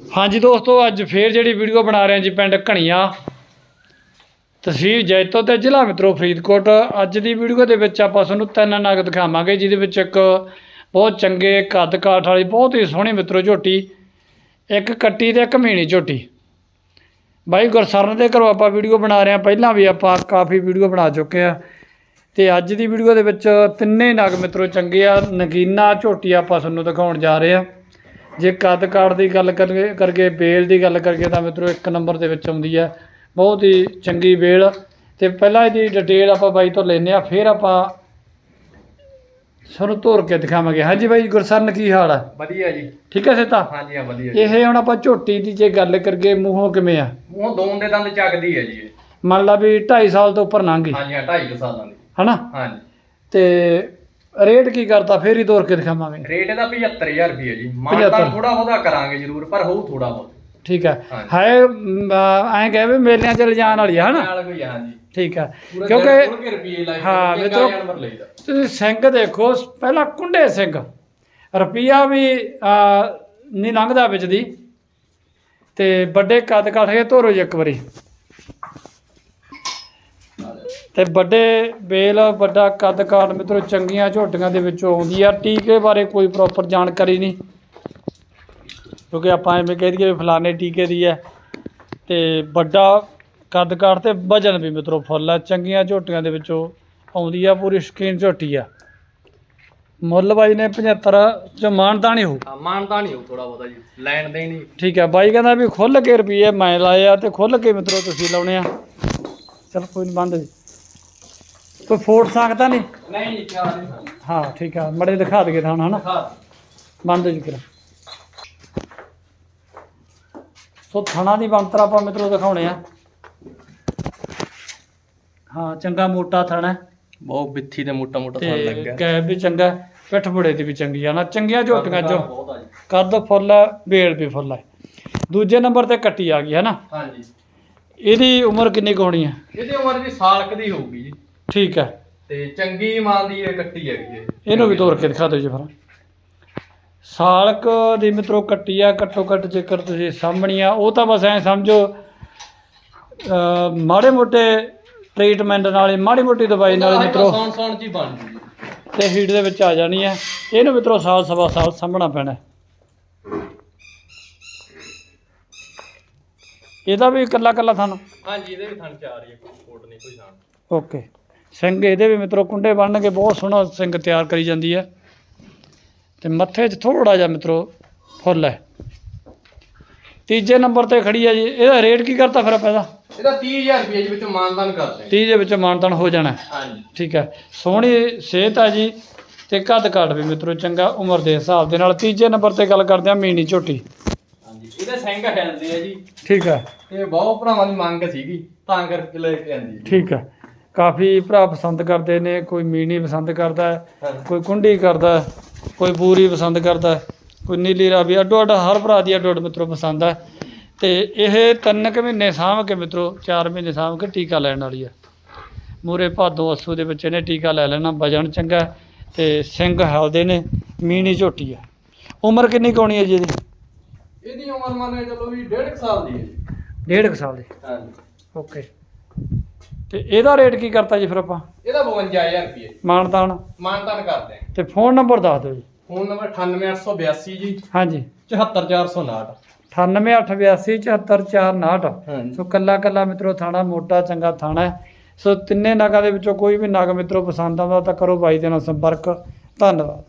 ਹਾਂਜੀ ਦੋਸਤੋ, ਅੱਜ ਫੇਰ ਜਿਹੜੀ ਵੀਡੀਓ ਬਣਾ ਰਹੇ ਹਾਂ ਜੀ ਪਿੰਡ ਘਣੀਆਂ। ਤਹਿਸੀਲ ਜੈਤੋ ਤੇ ਜ਼ਿਲ੍ਹਾ ਮਿੱਤਰੋ ਫਰੀਦਕੋਟ। ਅੱਜ ਦੀ ਵੀਡੀਓ ਦੇ ਵਿੱਚ ਆਪਾਂ ਤੁਹਾਨੂੰ ਤਿੰਨ ਨਗ ਦਿਖਾਵਾਂਗੇ, ਜਿਹਦੇ ਵਿੱਚ ਇੱਕ ਬਹੁਤ ਚੰਗੇ ਕੱਦ ਕਾਠ ਵਾਲੀ, ਬਹੁਤ ਹੀ ਸੋਹਣੀ ਮਿੱਤਰੋ ਝੋਟੀ, ਇੱਕ ਕੱਟੀ ਤੇ ਇੱਕ ਮੀਣੀ ਝੋਟੀ। ਬਾਈ ਗੁਰਸਰਨ ਦੇ ਘਰੋਂ ਆਪਾਂ ਵੀਡੀਓ ਬਣਾ ਰਹੇ ਹਾਂ। ਪਹਿਲਾਂ ਵੀ ਆਪਾਂ ਕਾਫੀ ਵੀਡੀਓ ਬਣਾ ਚੁੱਕੇ ਆ ਤੇ ਅੱਜ ਦੀ ਵੀਡੀਓ ਦੇ ਵਿੱਚ ਤਿੰਨੇ ਨਗ ਮਿੱਤਰੋ ਚੰਗੇ ਆ। ਨਗੀਨਾ ਝੋਟੀ ਆਪਾਂ ਤੁਹਾਨੂੰ ਦਿਖਾਉਣ ਜਾ ਰਹੇ ਆ ਜੇ ਕੱਦ ਕਾਠ ਦੀ ਗੱਲ ਕਰੀਏ ਕਰਕੇ ਬੇਲ ਦੀ ਗੱਲ ਕਰੀਏ ਤਾਂ ਮਿੱਤਰੋ ਇੱਕ ਨੰਬਰ ਦੇ ਵਿੱਚ ਆਉਂਦੀ ਹੈ। ਬਹੁਤ ਹੀ ਚੰਗੀ ਬੇਲ। ਤੇ ਪਹਿਲਾਂ ਇਹਦੀ ਡਿਟੇਲ ਆਪਾਂ ਬਾਈ ਤੋਂ ਲੈਨੇ ਆ ਫਿਰ ਆਪਾਂ ਸਾਨੂੰ ਤੋਰ ਕੇ ਦਿਖਾਵਾਂਗੇ। ਹਾਂਜੀ ਬਾਈ ਗੁਰਸਰਨ ਕੀ ਹਾਲ ਆ? ਵਧੀਆ ਜੀ। ਠੀਕ ਹੈ ਸੇਤਾ? ਹਾਂਜੀ ਹਾਂ ਵਧੀਆ ਜੀ। ਇਹ ਹੁਣ ਆਪਾਂ ਝੋਟੀ ਦੀ ਜੇ ਗੱਲ ਕਰੀਏ ਮੂੰਹੋਂ ਕਿਵੇਂ ਆ? ਉਹ ਦੋਨ ਦੇ ਦੰਦ ਚੱਕਦੀ ਹੈ ਜੀ ਇਹ। ਮੰਨ ਲਾ ਵੀ 2.5 ਸਾਲ ਤੋਂ ਉੱਪਰ ਲੰਘ ਗਈ। ਹਾਂਜੀ ਹਾਂ 2.5 ਸਾਲਾਂ ਦੀ। ਹਨਾ? ਹਾਂਜੀ। ਤੇ ਰੇਟ ਕੀ ਕਰਤਾ ਫੇਰ ਹੀ ਤੋਰ ਕੇ ਦਿਖਾਵਾਂਗੇ। ਰੇਟ ਇਹਦਾ 75000 ਰੁਪਏ ਜੀ। 75 ਮਾਨਤਾਨ ਥੋੜਾ ਬਹੁਤਾ ਕਰਾਂਗੇ ਜ਼ਰੂਰ ਪਰ ਹੋਊ ਥੋੜਾ ਬਹੁਤ। ਠੀਕ ਹੈ। ਹਾਂਜੀ। ਹੈ ਐਂ ਕਹੇ ਵੀ ਮੇਲਿਆਂ ਚ ਲਿਜਾਣ ਵਾਲੀ ਆ ਹਨਾ? ਨਾਲ ਕੋਈ ਠੀਕ ਹੈ। ਪੂਰਾ ਕਿਉਂਕਿ ਕੇ ਰੁਪਏ ਲਾਈ ਹਾਂ, ਮਿੱਤਰੋ- ਲਈਦਾ। ਤੁਸੀਂ ਸਿੰਘ ਦੇਖੋ ਪਹਿਲਾਂ ਕੁੰਡੇ ਸਿੰਘ। ਰੁਪਈਆ ਵੀ ਨਹੀਂ ਲੰਘਦਾ ਵਿੱਚ ਦੀ। ਤੇ ਵੱਡੇ ਕੱਦ ਕਾਠੇ ਧੋਰੋ ਜੀ ਇੱਕ ਵਾਰੀ। ਤੇ ਵੱਡੇ ਬੇਲ ਵੱਡਾ ਕੱਦ ਕਾਠ ਮਿੱਤਰੋ ਚੰਗੀਆਂ ਝੋਟੀਆਂ ਦੇ ਵਿੱਚੋਂ ਆਉਂਦੀ ਆ। ਟੀਕੇ ਬਾਰੇ ਕੋਈ ਪ੍ਰੋਪਰ ਜਾਣਕਾਰੀ ਨਹੀਂ ਕਿਉਂਕਿ ਆਪਾਂ ਐਵੇਂ ਕਹਿ ਦਈਏ ਫਲਾਣੇ ਟੀਕੇ ਦੀ ਹੈ ਤੇ ਵੱਡਾ ਕੱਦ ਕਾਠ ਤੇ ਵਜਨ ਵੀ ਮਿੱਤਰੋ ਫੁੱਲ ਆ ਚੰਗੀਆਂ ਝੋਟੀਆਂ ਦੇ ਵਿੱਚੋਂ ਆਉਂਦੀ ਆ ਪੂਰੀ ਸ਼ਕੀਨ ਝੋਟੀ ਆ। ਮੁੱਲ ਬਾਈ ਨੇ 75 ਚ ਮਾਨਤਾ ਨਹੀਂ ਹੋ ਹਾਂ ਮਾਨਤਾਨ ਹੀ ਹੋਊ ਥੋੜਾ ਬਹੁਤਾ ਜੀ ਲੈਣ ਦੇਣ ਹੀ। ਠੀਕ ਹੈ ਬਾਈ ਕਹਿੰਦਾ ਵੀ ਖੁੱਲ ਕੇ ਰੁਪਏ ਮੈਂ ਲਾਏ ਆ ਤੇ ਖੁੱਲ ਕੇ ਮਿੱਤਰੋ ਤੁਸੀਂ ਲਾਉਣੇ ਆ। ਚਲ ਕੋਈ ਨਹੀਂ ਬੰਦ ਜੀ। ਕੋਈ ਫੋੜ ਸਕਦਾ ਨਹੀਂ? ਨਹੀਂ ਨਹੀਂ ਹਾਂ ਠੀਕ ਆ। ਮੜੇ ਦਿਖਾ ਦਈਏ ਤਾਂ ਹਨਾ? ਬੰਦ ਜੀ ਕਰ। ਸੋ ਥਣਾ ਦੀ ਬੰਤਰ ਆਪਾਂ ਮਿੱਤਰੋ ਦਿਖਾਉਣੇ ਆ। ਹਾਂ ਚੰਗਾ ਮੋਟਾ ਥਣਾ। ਬਹੁਤ ਬਿੱਥੀ ਤੇ ਮੋਟਾ ਮੋਟਾ ਤੇ ਗੈਪ ਵੀ ਚੰਗਾ ਪਿੱਠ ਬੁੜੇ ਦੀ ਵੀ ਚੰਗੀ ਆ ਨਾ। ਚੰਗੀਆਂ ਝੋਟੀਆਂ ਚੋਂ ਕੱਦ ਫੁੱਲ ਵੇਲ ਵੀ ਫੁੱਲ ਹੈ ਦੂਜੇ ਨੰਬਰ ਤੇ ਕੱਟੀ ਆ ਗਈ ਹੈ ਨਾ ਹਾਂਜੀ। ਇਹਦੀ ਉਮਰ ਕਿੰਨੀ ਕੁ ਹੋਣੀ ਹੈ ਇਹਦੀ ਉਮਰ ਜੀ ਸਾਲ ਕੁ ਦੀ ਹੋਊਗੀ ਜੀ। ਠੀਕ ਹੈ। ਤੇ ਚੰਗੀ ਮਾਂ ਦੀ ਇਹ ਕੱਟੀ ਹੈਗੀ ਇਹ ਇਹਨੂੰ ਵੀ ਤੋੜ ਕੇ ਦਿਖਾ ਦਿਓ ਜੀ ਫਿਰ। ਸਾਲਕ ਦੀ ਮਿੱਤਰੋ ਕੱਟੀ ਆ ਘੱਟੋ ਘੱਟ ਜੇਕਰ ਤੁਸੀਂ ਸਾਹਮਣੀ ਆ ਉਹ ਤਾਂ ਬਸ ਐ ਸਮਝੋ ਮਾੜੇ ਮੋਟੇ ਟ੍ਰੀਟਮੈਂਟ ਨਾਲ ਹੀ ਮਾੜੀ ਮੋਟੀ ਦਵਾਈ ਨਾਲ ਹੀ ਮਿੱਤਰੋ ਸੌਣ ਸੌਣ ਹੀ ਬਣ ਜੂ ਜੀ ਤੇ ਹੀਟ ਦੇ ਵਿੱਚ ਆ ਜਾਣੀ ਹੈ। ਇਹਨੂੰ ਮਿੱਤਰੋ ਸਾਲ ਸਵਾ ਸਾਲ ਸਾਂਭਣਾ ਪੈਣਾ ਹੈ। ਇਹਦਾ ਵੀ ਇਕੱਲਾ ਇਕੱਲਾ ਥਾਨ ਹਾਂਜੀ ਇਹਦੇ ਵੀ ਥਣ ਚਾਰ ਹੀ ਕੋਈ ਸਪੋਰਟ ਨਹੀਂ ਕੋਈ ਨਾਲ ਓਕੇ। ਸਿੰਘ ਇਹਦੇ ਵੀ ਮਿੱਤਰੋ ਕੁੰਡੇ ਬੰਨ ਕੇ ਬਹੁਤ ਸੋਹਣਾ ਸਿੰਘ ਤਿਆਰ ਕਰੀ ਜਾਂਦੀ ਹੈ। ਤੇ ਮੱਥੇ 'ਚ ਥੋੜਾ ਜਿਹਾ ਮਿੱਤਰੋ ਫੁੱਲ ਹੈ। ਤੀਜੇ ਨੰਬਰ ਤੇ ਖੜੀ ਹੈ ਜੀ। ਇਹਦਾ ਰੇਟ ਕੀ ਕਰਤਾ ਫਿਰ ਆਪਾਂ ਇਹਦਾ? ਇਹਦਾ 30000 ਰੁਪਏ ਦੇ ਵਿੱਚੋਂ ਮਾਨਦਾਨ ਕਰਦੇ 30 ਦੇ ਵਿੱਚ ਮਾਨਤਨ ਹੋ ਜਾਣਾ। ਹਾਂਜੀ। ਠੀਕ ਹੈ। ਸੋਹਣੀ ਸਿਹਤ ਹੈ ਜੀ। ਤੇ ਕੱਦ ਕਾਠ ਵੀ ਮਿੱਤਰੋ ਚੰਗਾ ਉਮਰ ਦੇ ਹਿਸਾਬ ਦੇ ਨਾਲ। ਤੀਜੇ ਨੰਬਰ ਤੇ ਗੱਲ ਕਰਦੇ ਆ ਮੀਨੀ ਝੋਟੀ। ਹਾਂਜੀ। ਇਹਦੇ ਸਿੰਘ ਹਿਲਦੇ ਆ ਜੀ। ਠੀਕ ਹੈ। ਤੇ ਬਹੁਤ ਭਰਾਵਾਂ ਦੀ ਮੰਗ ਸੀਗੀ। ਤਾਂ ਕਰਕੇ ਲੈ ਕੇ ਆਂਦੀ ਠੀਕ ਹੈ। ਕਾਫੀ ਭਰਾ ਪਸੰਦ ਕਰਦੇ ਨੇ ਕੋਈ ਮੀਨੀ ਪਸੰਦ ਕਰਦਾ ਹੈ ਕੋਈ ਕੁੰਡੀ ਕਰਦਾ ਹੈ, ਕੋਈ ਬੂਰੀ ਪਸੰਦ ਕਰਦਾ ਹੈ, ਕੋਈ ਨੀਲੀ ਰਾਵੀ ਅੱਡੋ ਅੱਡ ਹਰ ਭਰਾ ਦੀ ਅੱਡੋ ਅੱਡ ਮਿੱਤਰੋ ਪਸੰਦ ਹੈ। ਤੇ ਇਹ ਤਿੰਨ ਕੁ ਮਹੀਨੇ ਸਾਂਭ ਕੇ ਮਿੱਤਰੋ 4 ਮਹੀਨੇ ਸਾਂਭ ਕੇ ਟੀਕਾ ਲੈਣ ਵਾਲੀ ਹੈ। ਮੂਰੇ ਭਾਦੋਂ ਅਸੂ ਦੇ ਵਿੱਚ ਇਹਨੇ ਟੀਕਾ ਲੈ ਲੈਣਾ ਵਜਨ ਚੰਗਾ ਤੇ ਸਿੰਘ ਹਲਦੇ ਨੇ ਮੀਣੀ ਝੋਟੀ ਹੈ। ਉਮਰ ਕਿੰਨੀ ਕੁ ਹੋਣੀ ਹੈ ਜੀ ਇਹਦੀ? ਇਹਦੀ ਉਮਰ ਮੰਨ ਕੇ ਚੱਲੋ ਵੀ 1.5 ਸਾਲ ਦੀ ਹੈ ਜੀ। ਡੇਢ ਕੁ ਸਾਲ ਦੀ। ਹਾਂਜੀ। ਓਕੇ। ਤੇ ਇਹਦਾ ਰੇਟ ਕੀ ਕਰਤਾ ਜੀ ਫਿਰ ਆਪਾਂ? ਇਹਦਾ 52000 ਰੁਪਏ। ਮਾਨਤਾਨ ਮਾਨਦਾਨ ਕਰਦੇ ਆ ਤੇ ਫੋਨ ਨੰਬਰ ਦੱਸ ਦਿਓ ਜੀ। ਫੋਨ ਨੰਬਰ 98882 ਜੀ। ਹਾਂਜੀ। 74459 9888744459 ਹਾਂਜੀ। ਸੋ ਕੱਲਾ ਕੱਲਾ ਮਿੱਤਰੋ ਥਾਣਾ ਮੋਟਾ ਚੰਗਾ ਥਾਣਾ ਸੋ ਤਿੰਨੇ ਨਗਾਂ ਦੇ ਵਿੱਚੋਂ ਕੋਈ ਵੀ ਨਗ ਮਿੱਤਰੋ ਪਸੰਦ ਆਉਂਦਾ ਤਾਂ ਕਰੋ ਬਾਈ ਦੇ ਨਾਲ ਸੰਪਰਕ। ਧੰਨਵਾਦ।